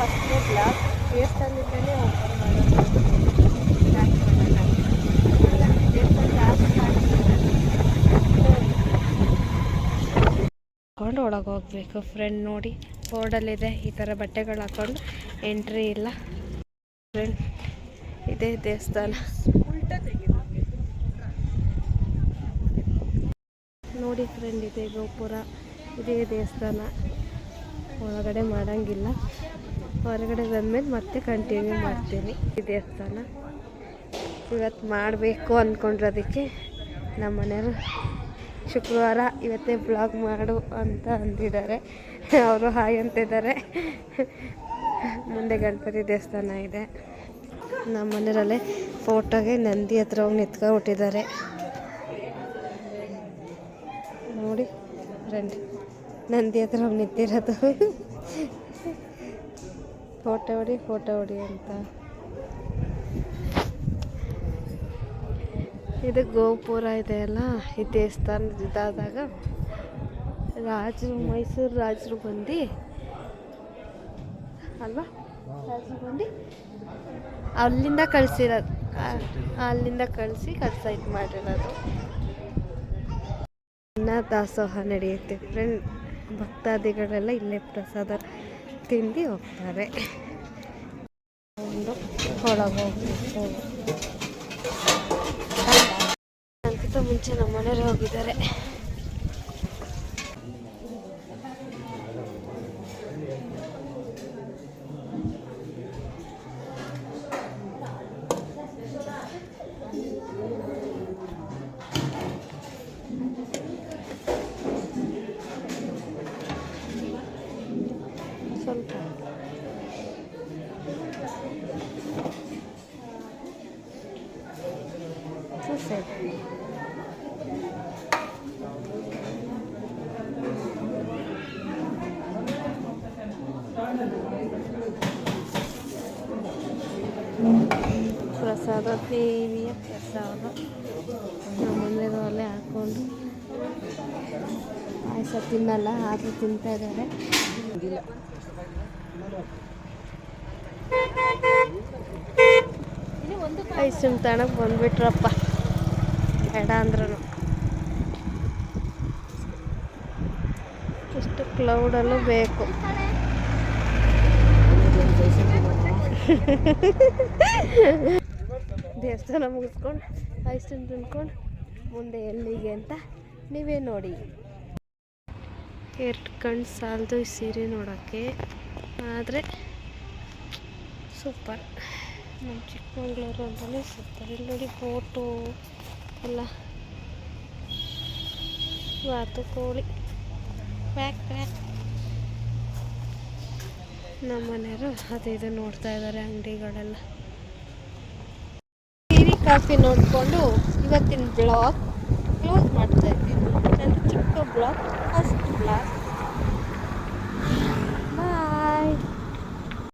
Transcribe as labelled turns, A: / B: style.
A: ಹಾಕೊಂಡು ಓಪನ್ ಮಾಡೋದು ಒಳಗೆ ಹೋಗಬೇಕು. ಫ್ರೆಂಡ್ ನೋಡಿ ಬೋರ್ಡಲ್ಲಿದೆ ಈ ಥರ ಬಟ್ಟೆಗಳು ಹಾಕ್ಕೊಂಡು ಎಂಟ್ರಿ ಇಲ್ಲ. ಫ್ರೆಂಡ್ ಇದೇ ದೇವಸ್ಥಾನ. ನೋಡಿ ಫ್ರೆಂಡ್ ಇದೆ ಗೋಪುರ, ಇದೇ ದೇವಸ್ಥಾನ. ಒಳಗಡೆ ಮಾಡೋಂಗಿಲ್ಲ. ಹೊರಗಡೆ ಬಂದಮೇಲೆ ಮತ್ತೆ ಕಂಟಿನ್ಯೂ ಮಾಡ್ತೀನಿ. ಈ ದೇವಸ್ಥಾನ ಇವತ್ತು ಮಾಡಬೇಕು ಅಂದ್ಕೊಂಡಿರೋದಕ್ಕೆ ನಮ್ಮ ಮನೆಯವರು ಶುಕ್ರವಾರ ಇವತ್ತೇ ಬ್ಲಾಗ್ ಮಾಡು ಅಂತ ಅಂದಿದ್ದಾರೆ. ಅವರು ಹಾಯ್ ಅಂತಿದ್ದಾರೆ ಮುಂದೆ ಗಣಪತಿ ದೇವಸ್ಥಾನ ಇದೆ. ನಮ್ಮ ಮನೆಯಲ್ಲೇ ಫೋಟೋಗೆ ನಂದಿ ಹತ್ರ ಹೋಗಿ ನಿಂತ್ಕೊಂಡ್ಬಿಟ್ಟಿದ್ದಾರೆ. ನೋಡಿ ಫ್ರೆಂಡ್ ನಂದಿ ಹತ್ರ ಹೋಗಿ ನಿಂತಿರೋದು. ಫೋಟೋ ಹೊಡಿ ಫೋಟೋ ಹೊಡಿ ಅಂತ. ಇದು ಗೋಪುರ ಇದೆ ಅಲ್ಲ, ಈ ದೇವಸ್ಥಾನ ಇದಾದಾಗ ರಾಜರು, ಮೈಸೂರು ರಾಜರು ಬಂದು, ಅಲ್ವಾ? ರಾಜರು ಬಂದು ಅಲ್ಲಿಂದ ಕಳಿಸಿರೋದು. ಅಲ್ಲಿಂದ ಕಳಿಸಿ ಕಳಿಸ ಇದು ಮಾಡಿರೋದು. ಅನ್ನ ದಾಸೋಹ ನಡೆಯುತ್ತೆ. ಫ್ರೆಂಡ್, ಭಕ್ತಾದಿಗಳೆಲ್ಲ ಇಲ್ಲೇ ಪ್ರಸಾದ ತಿಂದು ಹೋಗ್ತಾರೆ. ಒಂದು ಒಳಗೆ ಅದಕ್ಕಿಂತ ಮುಂಚೆ ನಮ್ಮ ಮನೆಯವ್ರು ಹೋಗಿದ್ದಾರೆ. ಸರಿ ಪ್ರಸಾದ ದೇವಿಯ ಪ್ರಸಾದ. ನಮ್ಮನೆಯವರು ಒಲೆ ಹಾಕ್ಕೊಂಡು ಪಾಯಸ ತಿನ್ನಲ್ಲ, ಆದರೂ ತಿಂತಾ ಇದ್ದಾರೆ. ಐಸ್ ಕ್ರೀಮ್ ತಣಕ್ಕೆ ಬಂದ್ಬಿಟ್ರಪ್ಪ. ಬೇಡ ಅಂದ್ರೂ ಇಷ್ಟು ಕ್ಲೌಡಲ್ಲೂ ಬೇಕು. ದೇವಸ್ಥಾನ ಮುಗಿಸ್ಕೊಂಡು ಐಸ್ ಕ್ರೀಮ್ ತಿನ್ಕೊಂಡು ಮುಂದೆ ಎಲ್ಲಿಗೆ ಅಂತ ನೀವೇ ನೋಡಿ. ಎರಡು ಕಣ್ಣು ಸಾಲದು ಈ ಸೀರೆ ನೋಡೋಕ್ಕೆ ಆದರೆ ಸೂಪರ್. ನಮ್ಮ ಚಿಕ್ಕಮಂಗ್ಳೂರು ಅಂತಲೇ ಸೂಪರ್. ಇಲ್ಲಿ ನೋಡಿ ಬೋಟು ಪ್ಯಾಕ್ ಪ್ಯಾಕ್ ನಮ್ಮ ಮನೆಯವರು ಅದು ಇದು ನೋಡ್ತಾ ಇದ್ದಾರೆ ಅಂಗಡಿಗಳೆಲ್ಲ. ಟೀ ಕಾಫಿ ನೋಡಿಕೊಂಡು ಇವತ್ತಿನ ಬ್ಲಾಗ್ ಕ್ಲೋಸ್ ಮಾಡ್ತಾ ಇದ್ದೀನಿ.